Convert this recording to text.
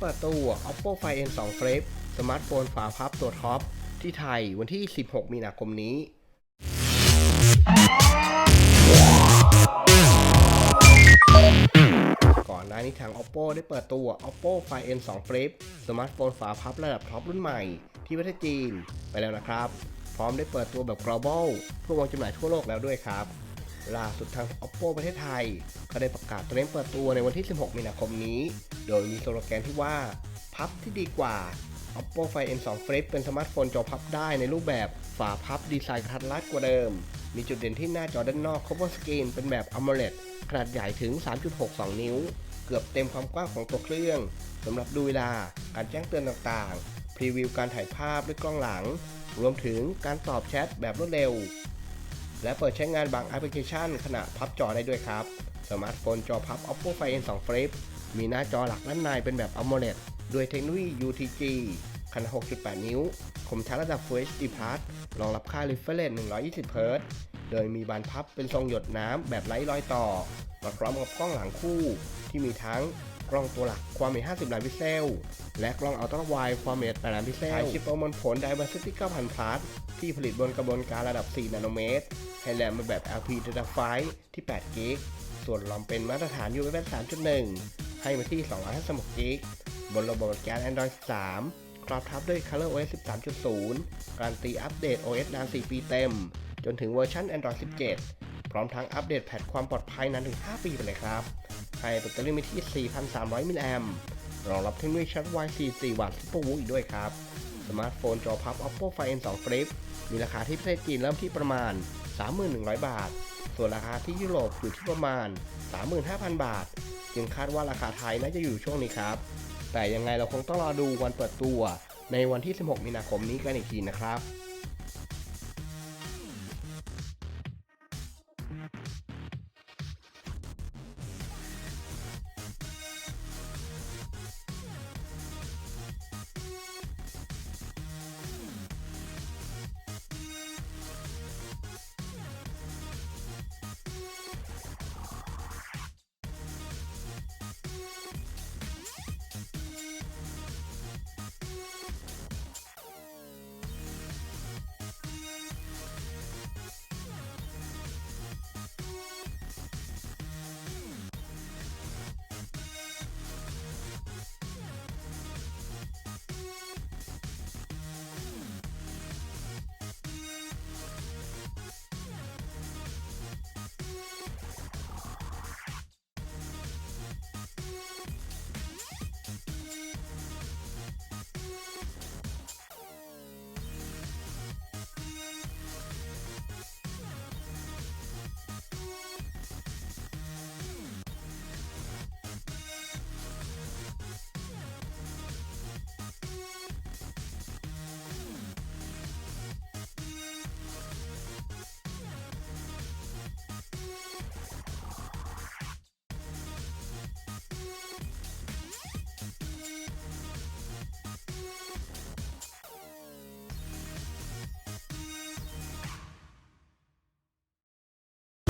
เปิดตัว Oppo Find N2 Flip สมาร์ทโฟนฝาพับตัวท็อป ที่ไทยวันที่ 16 มีนาคมนี้ ก่อนหน้านี้ทาง Oppo ได้เปิดตัว Oppo Find N2 Flip สมาร์ทโฟนฝาพับระดับท็อปรุ่นใหม่ ที่ประเทศจีนไปแล้วนะครับ พร้อมได้เปิดตัวแบบ global เพื่อวางจำหน่ายทั่วโลกแล้วด้วยครับล่าสุดทาง Oppo ประเทศไทย ก็ได้ประกาศเตรียมเปิดตัวในวันที่ 16 มีนาคมนี้ โดยมีสโลแกนที่ว่า พับที่ดีกว่า Oppo Find N2 Flip เป็นสมาร์ทโฟนจอพับได้ในรูปแบบฝาพับดีไซน์กระทัดรัดกว่าเดิม มีจุดเด่นที่หน้าจอด้านนอก Cover Screen เป็นแบบ AMOLED ขนาดใหญ่ถึง 3.62 นิ้ว เกือบเต็มความกว้างของตัวเครื่องสำหรับดูเวลา การแจ้งเตือนต่างๆ พรีวิวการถ่ายภาพด้วยกล้องหลัง รวมถึงการตอบแชทแบบรวดเร็ว และเปิดใช้งานบางแอปพลิเคชันขณะพับจอได้ด้วยครับ สมาร์ทโฟนจอพับ Oppo Find N2 Flip มีหน้าจอหลักด้านในเป็นแบบ AMOLED ด้วยเทคโนโลยี UTG ขนาด 6.8 นิ้ว คมชัดระดับ Full HD Plus รองรับค่า refresh 120 Hz โดยมีบานพับเป็นทรงหยดน้ำแบบไร้รอยต่อ มาพร้อมกับกล้องหลังคู่ ที่มีทั้งกล้องตัวหลักความถี่50 ล้านพิกเซล และกล้องอัลตร้าไวด์ความถี่8ล้านพิกเซลใช้ชิปประมวลผล Dimensity 9000 Plus ที่ผลิตบนกระบวนการระดับ 4 นาโนเมตร ให้แรมเป็นแบบ LP Data5 ที่8กิกส่วนรอมเป็นมาตรฐาน UFS 3.1 ให้มาที่ 256กิกบนระบบแกน Android 13 ครอบทับด้วย ColorOS 13.0 การนตีอัปเดต OS นาน 4 ปีเต็ม จนถึงเวอร์ชัน Android 17 พร้อมทั้งอัปเดตแพทความปลอดภัยนานถึง 5 ปีไปเลยครับ ให้แบตเตอรี่มีที่ 4,300 มิลลิแอมป์รองรับเทคโนโลยีชาร์จไว44 วัตต์ Super w o o อีกด้วยครับ สมาร์ทโฟนจอพับ Oppo Find N2 Flip มีราคาที่ประเทศจีนเริ่มที่ประมาณ 31,100 บาท ส่วนราคาที่ยุโรปอยู่ที่ประมาณ 35,000 บาท จึงคาดว่าราคาไทยน่าจะอยู่ช่วงนี้ครับ แต่ยังไงเราคงต้องรอดูวันเปิดตัวในวันที่ 16 มีนาคมนี้กันอีกทีนะครับ